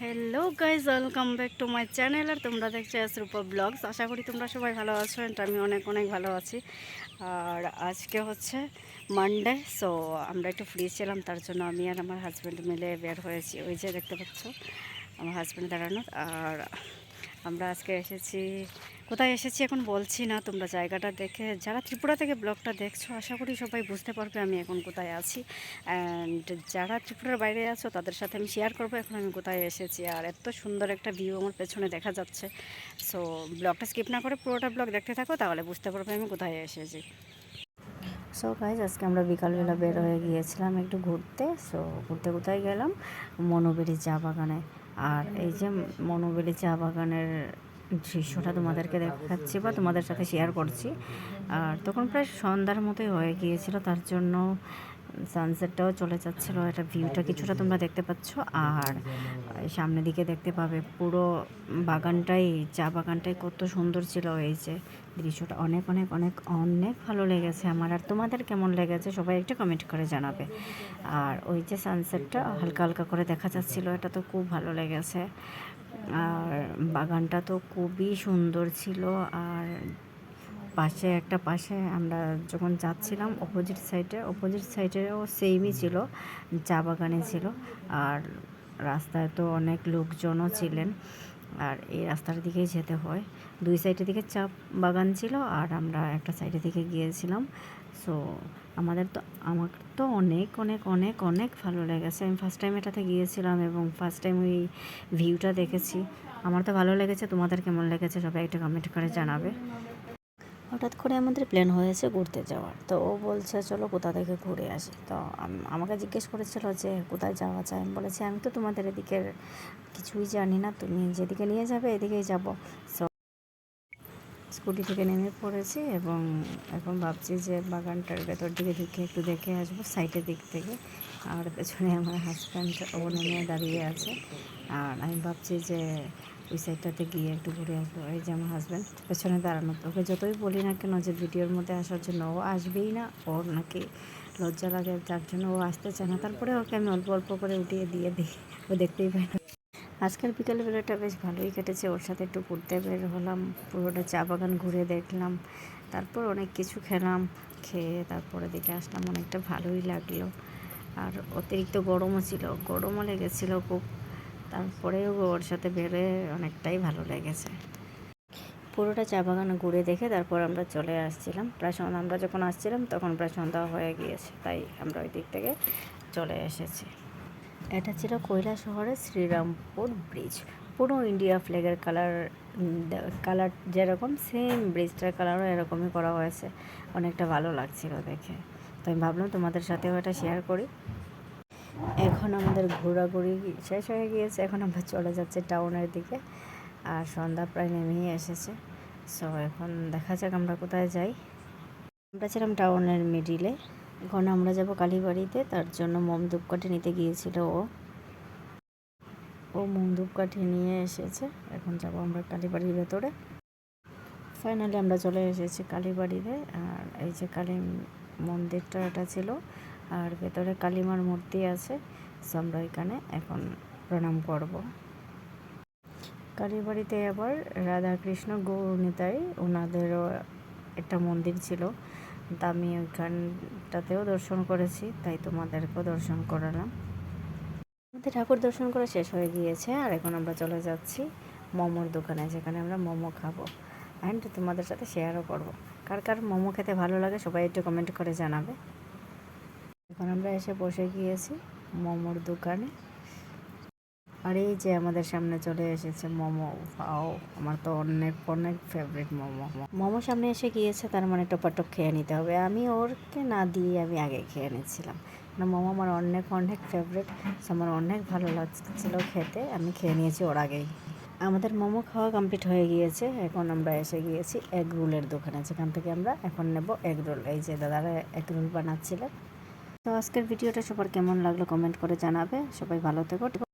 Hello guys welcome back to my channel আর তোমরা দেখছ রূপা blogs আশা করি তোমরা সবাই ভালো আছো অ্যান্ড আমি অনেক অনেক ভালো আছি। আর আজকে হচ্ছে মানডে সো আমরা একটু ফ্রি ছিলাম, তার জন্য আমি আর আমার হাজব্যান্ড মিলে বের হয়েছি। ওই যে দেখতে পাচ্ছ, আমার হাজব্যান্ড দাঁড়ানো আর আমরা আজকে এসেছি। কোথায় এসেছি এখন বলছি না, তোমরা জায়গাটা দেখে, যারা ত্রিপুরা থেকে ব্লগটা দেখছ, আশা করি সবাই বুঝতে পারবে আমি এখন কোথায় আছি। অ্যান্ড যারা ত্রিপুরার বাইরে আছো, তাদের সাথে আমি শেয়ার করব এখন আমি কোথায় এসেছি। আর এত সুন্দর একটা ভিউ আমার পেছনে দেখা যাচ্ছে। সো ব্লগটা স্কিপ না করে পুরোটা ব্লগ দেখতে থাকো, তাহলে বুঝতে পারবে আমি কোথায় এসেছি। সো গাইজ আজকে আমরা বিকালবেলা বের হয়ে গিয়েছিলাম একটু ঘুরতে। সো ঘুরতে কোথায় গেলাম? মনোবেরি চা বাগানে। আর এই যে মনোবেরি চা বাগানের দৃশ্যটা তোমাদেরকে দেখাচ্ছি বা তোমাদের সাথে শেয়ার করছি। আর তখন প্রায় সন্ধ্যার মতোই হয়ে গিয়েছিল, তার জন্য সানসেটটাও চলে যাচ্ছিল এটা ভিউটা কিছুটা তোমরা দেখতে পাচ্ছ। আর সামনের দিকে দেখতে পাবে পুরো বাগানটাই, চা বাগানটাই কত সুন্দর ছিল এই যে দৃশ্যটা। অনেক অনেক অনেক অনেক ভালো লেগেছে আমার। আর তোমাদের কেমন লেগেছে সবাই একটু কমেন্ট করে জানাবে। আর ওই যে সানসেটটা হালকা হালকা করে দেখা যাচ্ছিল, এটা তো খুব ভালো লেগেছে। আর বাগানটা তো খুবই সুন্দর ছিল। আর পাশে, একটা পাশে আমরা যখন যাচ্ছিলাম অপোজিট সাইডে অপোজিট সাইডেও সেমই ছিল, চা বাগানে ছিল। আর রাস্তায় তো অনেক লোকজনও ছিলেন। আর এই রাস্তার দিকেই যেতে হয়। দুই সাইডের দিকে চা বাগান ছিল আর আমরা একটা সাইডের দিকে গিয়েছিলাম। সো আমাদের তো, আমার তো অনেক অনেক অনেক অনেক ভালো লেগেছে। আমি ফার্স্ট টাইম এটাতে গিয়েছিলাম এবং ফার্স্ট টাইম ওই ভিউটা দেখেছি। আমার তো ভালো লেগেছে। তোমাদের কেমন লেগেছে? সবাই একটা কমেন্ট করে জানাবে। হঠাৎ করে আমাদের প্ল্যান হয়েছে ঘুরতে যাওয়ার। তো ও বলছে, চলো কোথা থেকে ঘুরে আসি? তো আমাকে জিজ্ঞেস করেছিল যে, কোথায় যাওয়া যায়? আমি বলেছি, আমি তো তোমাদের এদিকের কিছুই জানি না। তুমি যেদিকে নিয়ে যাবে, এদিকেই যাব। সো স্কুটি থেকে নেমে পড়েছি এবং এখন ভাবছি যে, বাগানটার ভেতর দিকে ঢুকে একটু দেখে আসব সাইডের দিক থেকে। আর পেছনে আমার হাজব্যান্ড ও নেমে দাঁড়িয়ে আছে। আর আমি ভাবছি যে ওই সাইডটাতে গিয়ে একটু ঘুরে আসব। এই যে আমার হাজব্যান্ড পেছনে দাঁড়ানো। ওকে যতই বলি না কেন যে ভিডিওর মধ্যে আসার জন্য ও আসবেই না, ওর নাকি লজ্জা লাগে, যার জন্য ও আসতে চায় না। তারপরে ওকে আমি অল্প অল্প করে উঠিয়ে দিয়ে দিই। ও দেখতেই পাই না। আজকের বিকেল বেলাটা বেশ ভালোই কেটেছে। ওর সাথে একটু ঘুরতে বের হলাম। পুরোটা চা বাগান ঘুরে দেখলাম। তারপর অনেক কিছু খেলাম, খেয়ে তারপরে দিকে আসলাম। অনেকটা ভালোই লাগল। আর অতিরিক্ত গরমও ছিল। গরমও লেগেছিলো খুব। তারপরেও ওর সাথে বেরোয় অনেকটাই ভালো লেগেছে। পুরোটা চা বাগান ঘুরে দেখে তারপর আমরা চলে আসছিলাম। প্রায় সন্ধ্যা আমরা যখন আসছিলাম তখন প্রায় সন্ধ্যা হয়ে গিয়েছে, তাই আমরা ওই দিক থেকে চলে এসেছি। এটা ছিল কৈলা শহরের শ্রীরামপুর ব্রিজ। পুরো ইন্ডিয়া ফ্ল্যাগের কালার কালার যেরকম, সেম ব্রিজটার কালারও এরকমই করা হয়েছে। অনেকটা ভালো লাগছিল দেখে। তো আমি ভাবলাম তোমাদের সাথেও এটা শেয়ার করি। এখন আমাদের ঘোরাঘুরি শেষ হয়ে গিয়েছে, এখন আমরা চলে যাচ্ছি টাউনের দিকে আর সন্ধ্যা প্রায় নেমেই এসেছে। সো এখন দেখা যাক আমরা কোথায় যাই। আমরা ছিলাম টাউনের মিডিলে এখন আমরা যাব কালীবাড়িতে, তার জন্য মোম ধূপকাঠি নিতে গিয়েছিল ও। ও মোম ধূপকাঠি নিয়ে এসেছে, এখন যাব আমরা কালীবাড়ির ভেতরে। ফাইনালি আমরা চলে এসেছি কালীবাড়িতে, আর এই যে কালী মন্দিরটা, এটা ছিল আর ভেতরে কালীমার মূর্তি আছে, সো আমরা ওইখানে এখন প্রণাম করব। কালীবাড়িতে আবার রাধাকৃষ্ণ গৌরনিতাই ওনাদেরও একটা মন্দির ছিল। তা আমি ওইখানটাতেও দর্শন করেছি, তাই তোমাদেরকেও দর্শন করালাম। আমাদের ঠাকুর দর্শন করা শেষ হয়ে গিয়েছে, আর এখন আমরা চলে যাচ্ছি মোমোর দোকানে, যেখানে আমরা মোমো খাব। অ্যান্ড তোমাদের সাথে শেয়ারও করব। কার কার মোমো খেতে ভালো লাগে সবাই একটু কমেন্ট করে জানাবে। এখন আমরা এসে বসে গিয়েছি মোমোর দোকানে। আর এই যে আমাদের সামনে চলে এসেছে মোমো। পাও আমার তো অনেক অনেক ফেভারিট মোমো। মোমো সামনে এসে গিয়েছে, তার মানে টপাটপ খেয়ে নিতে হবে। আমি ওরকে না দিয়ে আমি আগে খেয়ে নিচ্ছিলাম। না মোমো আমার অনেক অনেক ফেভারিট আমার অনেক ভালো লাগছিল খেতে। আমি খেয়ে নিয়েছি ওর আগেই। আমাদের মোমো খাওয়া কমপ্লিট হয়ে গিয়েছে। এখন আমরা এসে গিয়েছি এগ রোলের দোকানে। যেখান থেকে আমরা এখন নেব এগ রোল। এই যে দাদারা এগ রোল বানাচ্ছিলেন। তো আজকের ভিডিওটা সবার কেমন লাগল কমেন্ট করে জানাবে। সবাই ভালো থেকো।